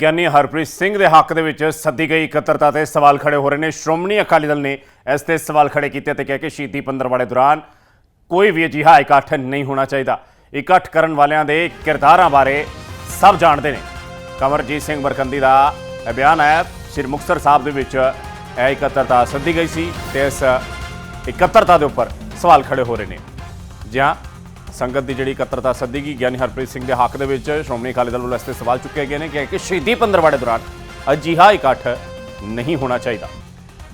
ਗਿਆਨੀ ਹਰਪ੍ਰੀਤ ਸਿੰਘ ਦੇ ਹੱਕ ਦੇ ਵਿੱਚ ਸੱਦੀ ਗਈ ਇਕੱਤਰਤਾ ਤੇ ਸਵਾਲ ਖੜੇ ਹੋ ਰਹੇ ਨੇ। ਸ਼੍ਰੋਮਣੀ ਅਕਾਲੀ ਦਲ ਨੇ ਇਸ ਤੇ ਸਵਾਲ ਖੜੇ ਕੀਤੇ ਤੇ ਕਿਹਾ ਕਿ ਸ਼ਹੀਦੀ ਪੰਦਰਵਾੜੇ ਦੌਰਾਨ ਕੋਈ ਵੀ ਅਜਿਹਾ ਇਕੱਠ ਨਹੀਂ ਹੋਣਾ ਚਾਹੀਦਾ। ਇਕੱਠ ਕਰਨ ਵਾਲਿਆਂ ਦੇ ਕਿਰਦਾਰਾਂ ਬਾਰੇ ਸਭ ਜਾਣਦੇ ਨੇ। ਕਮਰਜੀਤ ਸਿੰਘ ਬਰਕੰਦੀ ਦਾ ਇਹ ਬਿਆਨ ਹੈ, ਸ੍ਰੀ ਮੁਕਤਸਰ ਸਾਹਿਬ ਦੇ ਵਿੱਚ ਇਹ ਇਕੱਤਰਤਾ ਸੱਦੀ ਗਈ ਸੀ ਤੇ ਇਸ ਇਕੱਤਰਤਾ ਦੇ ਉੱਪਰ ਸਵਾਲ ਖੜੇ ਹੋ ਰਹੇ ਨੇ। ਜਾਂ ਸੰਗਤ ਦੀ ਜਿਹੜੀ ਇਕੱਤਰਤਾ ਸੱਦੀ ਗਈ ਗਿਆਨੀ ਹਰਪ੍ਰੀਤ ਸਿੰਘ ਦੇ ਹੱਕ ਦੇ ਵਿੱਚ ਸ਼੍ਰੋਮਣੀ ਅਕਾਲੀ ਦਲ ਵੱਲੋਂ ਇਸ ਤੇ ਸਵਾਲ ਚੁੱਕੇ ਗਏ ਨੇ ਕਿ ਕਿ ਸ਼ਹੀਦੀ ਪੰਦਰਵਾੜੇ ਦੌਰਾਨ ਅਜਿਹਾ ਇਕੱਠ ਨਹੀਂ ਹੋਣਾ ਚਾਹੀਦਾ।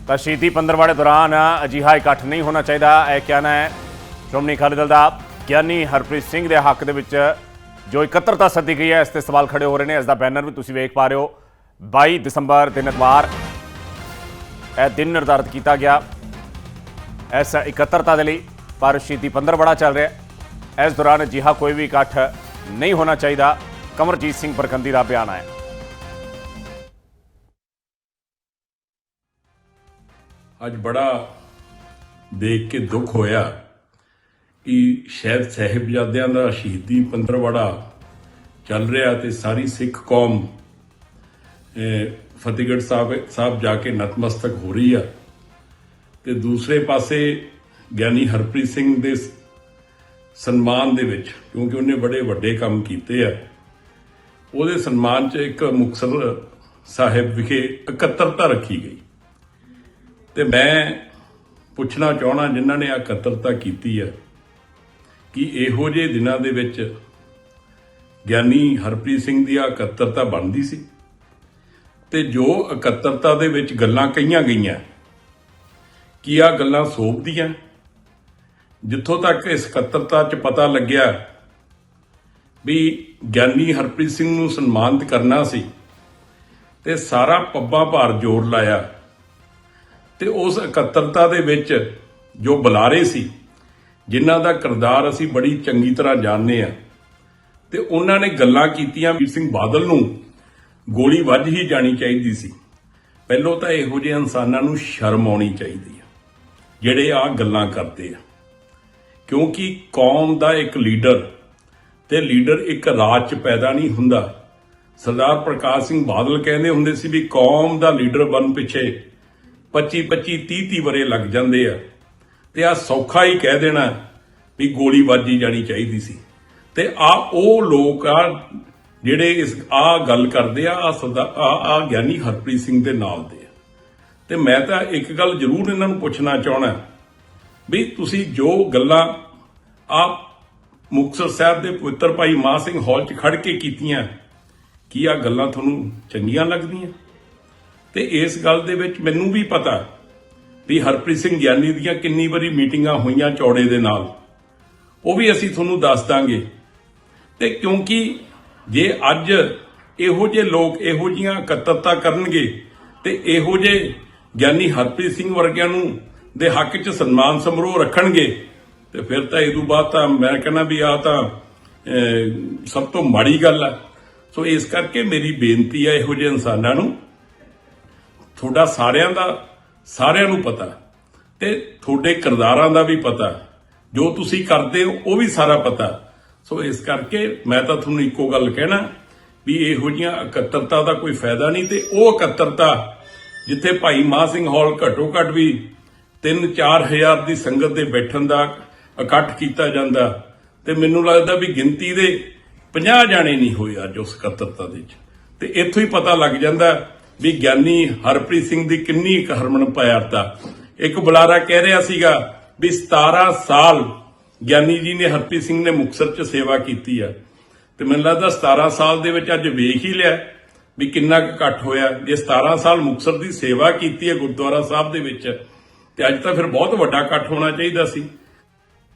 ਤਾਂ ਸ਼ਹੀਦੀ ਪੰਦਰਵਾੜੇ ਦੌਰਾਨ ਅਜਿਹਾ ਇਕੱਠ ਨਹੀਂ ਹੋਣਾ ਚਾਹੀਦਾ, ਇਹ ਕਹਿਣਾ ਹੈ ਸ਼੍ਰੋਮਣੀ ਅਕਾਲੀ ਦਲ ਦਾ ਗਿਆਨੀ ਹਰਪ੍ਰੀਤ ਸਿੰਘ ਦੇ ਹੱਕ ਦੇ ਵਿੱਚ ਜੋ ਇਕੱਤਰਤਾ ਸੱਦੀ ਗਈ ਹੈ, ਇਸ ਤੇ ਸਵਾਲ ਖੜੇ ਹੋ ਰਹੇ ਨੇ। ਇਸ ਦਾ ਬੈਨਰ ਵੀ ਤੁਸੀਂ ਵੇਖ ਪਾ ਰਹੇ ਹੋ। 22 ਦਸੰਬਰ ਦਿਨ ਐਤਵਾਰ ਇਹ ਦਿਨ ਨਿਰਧਾਰਿਤ ਕੀਤਾ ਗਿਆ। ਇਸ ਇਕੱਤਰਤਾ ਦੇ ਲਈ ਪਰ ਸ਼ਹੀਦੀ ਪੰਦਰਵਾੜਾ ਚੱਲ ਰਿਹਾ। ਇਸ ਦੌਰਾਨ ਅਜਿਹਾ ਕੋਈ ਵੀ ਇਕੱਠ ਨਹੀਂ ਹੋਣਾ ਚਾਹੀਦਾ। ਕਮਰਜੀਤ ਸਿੰਘ ਬਰਕੰਦੀ ਦਾ ਬਿਆਨ ਆਇਆ ਅੱਜ ਬੜਾ ਦੇਖ ਕੇ ਦੁੱਖ ਹੋਇਆ ਕਿ ਸ਼ਾਇਦ ਸਾਹਿਬਜ਼ਾਦਿਆਂ ਦਾ ਸ਼ਹੀਦੀ ਪੰਦਰਵਾੜਾ ਚੱਲ ਰਿਹਾ ਤੇ ਸਾਰੀ ਸਿੱਖ ਕੌਮ ਫਤਿਹਗੜ੍ਹ ਸਾਹਿਬ ਸਾਹਿਬ ਜਾ ਕੇ ਨਤਮਸਤਕ ਹੋ ਰਹੀ ਆ। ਤੇ ਦੂਸਰੇ ਪਾਸੇ ਗਿਆਨੀ ਹਰਪ੍ਰੀਤ ਸਿੰਘ ਦੇ ਸਨਮਾਨ ਦੇ ਵਿੱਚ, ਕਿਉਂਕਿ ਉਹਨੇ ਬੜੇ ਵੱਡੇ ਕੰਮ ਕੀਤੇ ਆ। ਉਹਦੇ ਸਨਮਾਨ 'ਚ ਇੱਕ ਮੁਕਤਸਰ ਸਾਹਿਬ ਵਿਖੇ ਇਕੱਤਰਤਾ ਰੱਖੀ ਗਈ। ਤੇ ਮੈਂ ਪੁੱਛਣਾ ਚਾਹਣਾ ਜਿਨ੍ਹਾਂ ਨੇ ਆ ਇਕੱਤਰਤਾ ਕੀਤੀ ਹੈ ਕਿ ਇਹੋ ਜਿਹੇ ਦਿਨਾਂ ਦੇ ਵਿੱਚ ਗਿਆਨੀ ਹਰਪ੍ਰੀਤ ਸਿੰਘ ਦੀ ਆ ਇਕੱਤਰਤਾ ਬਣਦੀ ਸੀ? ਤੇ ਜੋ ਇਕੱਤਰਤਾ ਦੇ ਵਿੱਚ ਗੱਲਾਂ ਕਹੀਆਂ ਗਈਆਂ, ਕੀ ਆ ਗੱਲਾਂ ਸੋਭਦੀਆਂ ਜਿੱਥੋਂ ਤੱਕ ਇਸ ਇਕੱਤਰਤਾ 'ਚ ਪਤਾ ਲੱਗਿਆ ਵੀ ਗਿਆਨੀ ਹਰਪ੍ਰੀਤ ਸਿੰਘ ਨੂੰ ਸਨਮਾਨਿਤ ਕਰਨਾ ਸੀ ਤੇ ਸਾਰਾ ਪੱਬਾਂ ਭਾਰ ਜ਼ੋਰ ਲਾਇਆ ਤੇ ਉਸ ਇਕੱਤਰਤਾ ਦੇ ਵਿੱਚ ਜੋ ਬੁਲਾਰੇ ਸੀ, ਜਿਨ੍ਹਾਂ ਦਾ ਕਿਰਦਾਰ ਅਸੀਂ ਬੜੀ ਚੰਗੀ ਤਰ੍ਹਾਂ ਜਾਣਦੇ ਆ ਤੇ ਉਹਨਾਂ ਨੇ ਗੱਲਾਂ ਕੀਤੀਆਂ ਵੀਰ ਸਿੰਘ ਬਾਦਲ ਨੂੰ ਗੋਲੀ ਵੱਜ ਹੀ ਜਾਣੀ ਚਾਹੀਦੀ ਸੀ। ਪਹਿਲੋਂ ਤਾਂ ਇਹੋ ਜਿਹੇ ਇਨਸਾਨਾਂ ਨੂੰ ਸ਼ਰਮ ਆਉਣੀ ਚਾਹੀਦੀ ਆ, ਜਿਹੜੇ ਆ ਗੱਲਾਂ ਕਰਦੇ ਆ। ਕਿਉਂਕਿ ਕੌਮ ਦਾ ਇੱਕ ਲੀਡਰ ਤੇ ਲੀਡਰ ਇੱਕ ਰਾਜ 'ਚ ਪੈਦਾ ਨਹੀਂ ਹੁੰਦਾ। ਸਰਦਾਰ ਪ੍ਰਕਾਸ਼ ਸਿੰਘ ਬਾਦਲ ਕਹਿੰਦੇ ਹੁੰਦੇ ਸੀ ਵੀ ਕੌਮ ਦਾ ਲੀਡਰ ਬਣ ਪਿੱਛੇ 25 25 30 30 ਵਰੇ ਲੱਗ ਜਾਂਦੇ ਆ। ਤੇ ਆ ਸੌਖਾ ਹੀ ਕਹਿ ਦੇਣਾ ਵੀ ਗੋਲੀ ਵੱਜੀ ਜਾਣੀ ਚਾਹੀਦੀ ਸੀ। ਤੇ ਆ ਉਹ ਲੋਕ ਆ ਜਿਹੜੇ ਇਸ ਆ ਗੱਲ ਕਰਦੇ ਆ ਆ ਸਦਾ ਆ ਗਿਆਨੀ ਹਰਪ੍ਰੀਤ ਸਿੰਘ ਦੇ ਨਾਲ ਦੇ ਆ। ਤੇ ਮੈਂ ਤਾਂ ਇੱਕ ਗੱਲ ਜ਼ਰੂਰ ਇਹਨਾਂ ਨੂੰ ਪੁੱਛਣਾ ਚਾਹਣਾ ਵੀ ਤੁਸੀਂ ਜੋ ਗੱਲਾਂ ਆਪ ਮੁਕਤਸਰ ਸਾਹਿਬ ਦੇ ਪਵਿੱਤਰ ਭਾਈ ਮਾਹ ਸਿੰਘ ਹਾਲ 'ਚ ਖੜ ਕੇ ਕੀਤੀਆਂ, ਕੀ ਆ ਗੱਲਾਂ ਤੁਹਾਨੂੰ ਚੰਗੀਆਂ ਲੱਗਦੀਆਂ? ਤੇ ਇਸ ਗੱਲ ਦੇ ਵਿੱਚ ਮੈਨੂੰ ਵੀ ਪਤਾ ਵੀ ਹਰਪ੍ਰੀਤ ਸਿੰਘ ਗਿਆਨੀ ਦੀਆਂ ਕਿੰਨੀ ਵਾਰੀ ਮੀਟਿੰਗਾਂ ਹੋਈਆਂ ਚੌੜੇ ਦੇ ਨਾਲ। ਉਹ ਵੀ ਅਸੀਂ ਤੁਹਾਨੂੰ ਦੱਸ ਦਾਂਗੇ। ਤੇ ਕਿਉਂਕਿ ਜੇ ਅੱਜ ਇਹੋ ਜਿਹੇ ਲੋਕ ਇਹੋ ਜੀਆਂ ਇਕੱਤਰਤਾ ਕਰਨਗੇ ਤੇ ਇਹੋ ਜਿਹੇ ਗਿਆਨੀ ਹਰਪ੍ਰੀਤ ਸਿੰਘ ਵਰਗਿਆਂ ਨੂੰ ਦੇ ਹੱਕ 'ਚ ਸਨਮਾਨ ਸਮਾਰੋਹ ਰੱਖਣਗੇ, ਤੇ ਫਿਰ ਤਾਂ ਇਹ ਤੋਂ ਬਾਅਦ ਤਾਂ ਮੈਂ ਕਹਿੰਦਾ ਵੀ ਆ ਤਾਂ ਸਭ ਤੋਂ ਮਾੜੀ ਗੱਲ ਆ। ਸੋ ਇਸ ਕਰਕੇ ਮੇਰੀ ਬੇਨਤੀ ਆ ਇਹੋ ਜਿਹੇ ਇਨਸਾਨਾਂ ਨੂੰ, ਤੁਹਾਡਾ ਸਾਰਿਆਂ ਦਾ, ਸਾਰਿਆਂ ਨੂੰ ਪਤਾ, ਤੇ ਤੁਹਾਡੇ ਕਿਰਦਾਰਾਂ ਦਾ ਵੀ ਪਤਾ, ਜੋ ਤੁਸੀਂ ਕਰਦੇ ਹੋ, ਉਹ ਵੀ ਸਾਰਾ ਪਤਾ। ਸੋ ਇਸ ਕਰਕੇ ਮੈਂ ਤਾਂ ਤੁਹਾਨੂੰ ਇੱਕੋ ਗੱਲ ਕਹਿਣਾ, ਵੀ ਇਹੋ ਜੀਆਂ ਇਕੱਤਰਤਾ ਦਾ ਕੋਈ ਫਾਇਦਾ ਨਹੀਂ, ਤੇ ਉਹ ਇਕੱਤਰਤਾ, ਜਿੱਥੇ ਭਾਈ ਮਾਹ ਸਿੰਘ ਹਾਲ ਘੱਟੋ ਘੱਟ ਵੀ 3-4 ਹਜ਼ਾਰ ਦੀ ਸੰਗਤ ਦੇ ਬੈਠਣ ਦਾ ਇਕੱਠ ਕੀਤਾ ਜਾਂਦਾ ਤੇ ਮੈਨੂੰ ਲੱਗਦਾ ਵੀ ਗਿਣਤੀ ਦੇ 50 ਜਾਣੇ ਨਹੀਂ ਹੋਏ ਅੱਜ ਉਸ ਇਕੱਤਰਤਾ ਦੇ ਵਿੱਚ। ਤੇ ਇੱਥੋਂ ਹੀ ਪਤਾ ਲੱਗ ਜਾਂਦਾ ਵੀ ਗਿਆਨੀ ਹਰਪ੍ਰੀਤ ਸਿੰਘ ਦੀ ਕਿੰਨੀ ਇੱਕ ਹਰਮਨ ਪਿਆਰਤਾ। ਇੱਕ ਬੁਲਾਰਾ ਕਹਿ ਰਿਹਾ ਸੀਗਾ ਵੀ 17 ਸਾਲ ਗਿਆਨੀ ਜੀ ਨੇ ਹਰਪ੍ਰੀਤ ਸਿੰਘ ਨੇ ਮੁਕਤਸਰ 'ਚ ਸੇਵਾ ਕੀਤੀ ਆ। ਤੇ ਮੈਨੂੰ ਲੱਗਦਾ 17 ਸਾਲ ਦੇ ਵਿੱਚ ਅੱਜ ਵੇਖ ਹੀ ਲਿਆ ਵੀ ਕਿੰਨਾ ਕੁ ਇਕੱਠ ਹੋਇਆ। ਜੇ 17 ਸਾਲ ਮੁਕਤਸਰ ਦੀ ਸੇਵਾ ਕੀਤੀ ਹੈ ਗੁਰਦੁਆਰਾ ਸਾਹਿਬ ਦੇ ਵਿੱਚ ਤੇ ਅੱਜ ਤਾਂ ਫਿਰ ਬਹੁਤ ਵੱਡਾ ਇਕੱਠ ਹੋਣਾ ਚਾਹੀਦਾ ਸੀ।